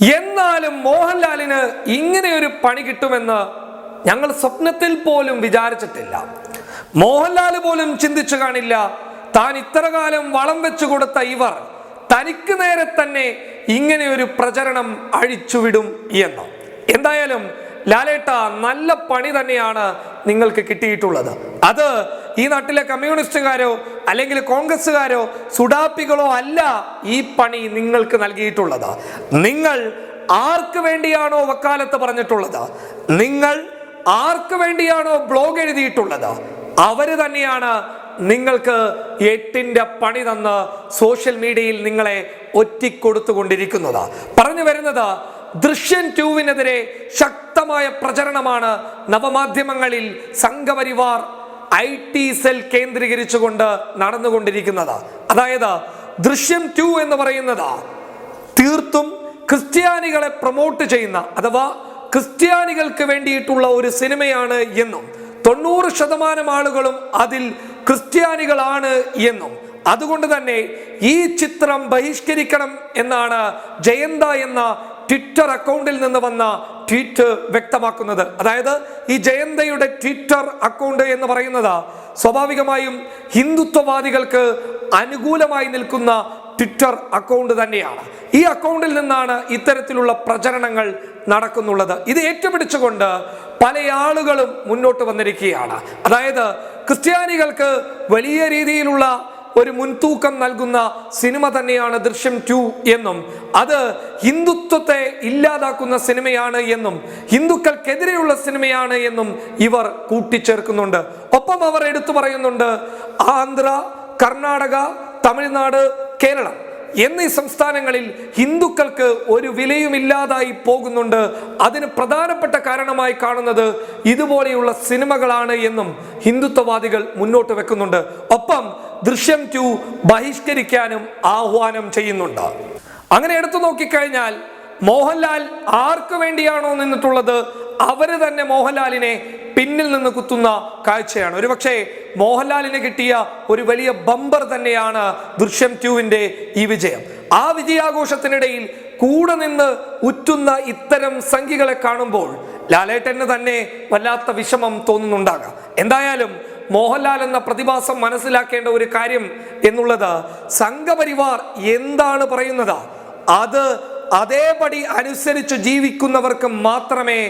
എന്നാലും മോഹൻലാലിന് ഇങ്ങനെ ഒരു പണി കിട്ടുമെന്ന് ഞങ്ങൾ സ്വപ്നത്തിൽ പോലും വിചാരിച്ചിട്ടില്ല. മോഹൻലാൽ പോലും ചിന്തിച്ചു കാണില്ല താൻ ഇത്ര കാലം വളം വെച്ചു കൊടുത്ത ഇവർ തനിക്ക് നേരെ തന്നെ ഇങ്ങനെ ഒരു പ്രചരണം അഴിച്ചുവിടും എന്ന്. എന്തായാലും ലാലേട്ട നല്ല പണി തന്നെയാണ് നിങ്ങൾക്ക് കിട്ടിയിട്ടുള്ളത്. അത് ഈ നാട്ടിലെ കമ്മ്യൂണിസ്റ്റുകാരോ അല്ലെങ്കിൽ കോൺഗ്രസ്സുകാരോ സുഡാപ്പികളോ അല്ല ഈ പണി നിങ്ങൾക്ക് നൽകിയിട്ടുള്ളത്. നിങ്ങൾ ആർക്ക് വേണ്ടിയാണോ വക്കാലത്ത് പറഞ്ഞിട്ടുള്ളത്? നിങ്ങൾ ആർക്ക് വേണ്ടിയാണോ ബ്ലോഗ് എഴുതിയിട്ടുള്ളത്? അവർ തന്നെയാണ് നിങ്ങൾക്ക് എട്ടിന്റെ പണി തന്ന് സോഷ്യൽ മീഡിയയിൽ നിങ്ങളെ ഒറ്റിക്കൊടുത്തുകൊണ്ടിരിക്കുന്നത്. പറഞ്ഞു വരുന്നത് ദൃശ്യൻ ടൂവിനെതിരെ ശക്തമായ പ്രചരണമാണ് നവമാധ്യമങ്ങളിൽ സംഘപരിവാർ ഐ ടി സെൽ കേന്ദ്രീകരിച്ചുകൊണ്ട് നടന്നുകൊണ്ടിരിക്കുന്നത്. അതായത് ദൃശ്യം ടു എന്ന് പറയുന്നത് തീർത്തും ക്രിസ്ത്യാനികളെ പ്രൊമോട്ട് ചെയ്യുന്ന അഥവാ ക്രിസ്ത്യാനികൾക്ക് വേണ്ടിയിട്ടുള്ള ഒരു സിനിമയാണ് എന്നും തൊണ്ണൂറ് ശതമാനം ആളുകളും അതിൽ ക്രിസ്ത്യാനികളാണ് എന്നും. അതുകൊണ്ട് തന്നെ ഈ ചിത്രം ബഹിഷ്കരിക്കണം എന്നാണ് ജയന്ത എന്ന ട്വിറ്റർ അക്കൗണ്ടിൽ നിന്ന് വന്ന ട്വീറ്റ് വ്യക്തമാക്കുന്നത്. അതായത് ഈ ജയന്തയുടെ ട്വിറ്റർ അക്കൗണ്ട് എന്ന് പറയുന്നത് സ്വാഭാവികമായും ഹിന്ദുത്വവാദികൾക്ക് അനുകൂലമായി നിൽക്കുന്ന ട്വിറ്റർ അക്കൗണ്ട് തന്നെയാണ്. ഈ അക്കൗണ്ടിൽ നിന്നാണ് ഇത്തരത്തിലുള്ള പ്രചരണങ്ങൾ നടക്കുന്നുള്ളത്. ഇത് ഏറ്റുപിടിച്ചുകൊണ്ട് പല ആളുകളും മുന്നോട്ട് വന്നിരിക്കുകയാണ്. അതായത് ക്രിസ്ത്യാനികൾക്ക് വലിയ രീതിയിലുള്ള ഒരു മുൻതൂക്കം നൽകുന്ന സിനിമ തന്നെയാണ് ദൃശ്യം ടു എന്നും. അത് ഹിന്ദുത്വത്തെ ഇല്ലാതാക്കുന്ന സിനിമയാണ് എന്നും ഹിന്ദുക്കൾക്കെതിരെയുള്ള സിനിമയാണ് എന്നും ഇവർ കൂട്ടിച്ചേർക്കുന്നുണ്ട്. ഒപ്പം അവർ എടുത്തു പറയുന്നുണ്ട് ആന്ധ്ര കർണാടക തമിഴ്നാട് കേരളം. എന്നീ സംസ്ഥാനങ്ങളിൽ ഹിന്ദുക്കൾക്ക് ഒരു വിലയുമില്ലാതായി പോകുന്നുണ്ട്. അതിന് പ്രധാനപ്പെട്ട കാരണമായി കാണുന്നത് ഇതുപോലെയുള്ള സിനിമകളാണ് എന്നും ഹിന്ദുത്വവാദികൾ മുന്നോട്ട് വെക്കുന്നുണ്ട്. ഒപ്പം ദൃശ്യം ടു ബഹിഷ്കരിക്കാനും ആഹ്വാനം ചെയ്യുന്നുണ്ട്. അങ്ങനെ എടുത്തു നോക്കിക്കഴിഞ്ഞാൽ മോഹൻലാൽ ആർക്ക് വേണ്ടിയാണോ നിന്നിട്ടുള്ളത്? അവർ തന്നെ മോഹൻലാലിനെ പിന്നിൽ നിന്ന് കുത്തുന്ന കാഴ്ചയാണ്. ഒരുപക്ഷെ മോഹൻലാലിന് കിട്ടിയ ഒരു വലിയ ബമ്പർ തന്നെയാണ് ദൃശ്യം ട്യൂവിന്റെ ഈ വിജയം. ആ വിജയാഘോഷത്തിനിടയിൽ കൂടെ നിന്ന് ഉറ്റുന്ന ഇത്തരം സംഖ്യകളെ കാണുമ്പോൾ ലാലേട്ടന് തന്നെ വല്ലാത്ത വിഷമം തോന്നുന്നുണ്ടാകാം. എന്തായാലും മോഹൻലാൽ എന്ന പ്രതിഭാസം മനസ്സിലാക്കേണ്ട ഒരു കാര്യം എന്നുള്ളത് സംഘപരിവാർ എന്താണ് പറയുന്നത്? അത് അതേപടി അനുസരിച്ച് ജീവിക്കുന്നവർക്ക് മാത്രമേ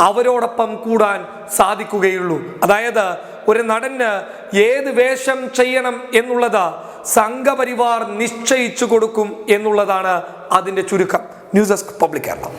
അവരോടൊപ്പം കൂടാൻ സാധിക്കുകയുള്ളൂ. അതായത് ഒരു നടന് ഏത് വേഷം ചെയ്യണം എന്നുള്ളത് സംഘപരിവാർ നിശ്ചയിച്ചു കൊടുക്കും എന്നുള്ളതാണ് അതിന്റെ ചുരുക്കം. News desk public Keralam.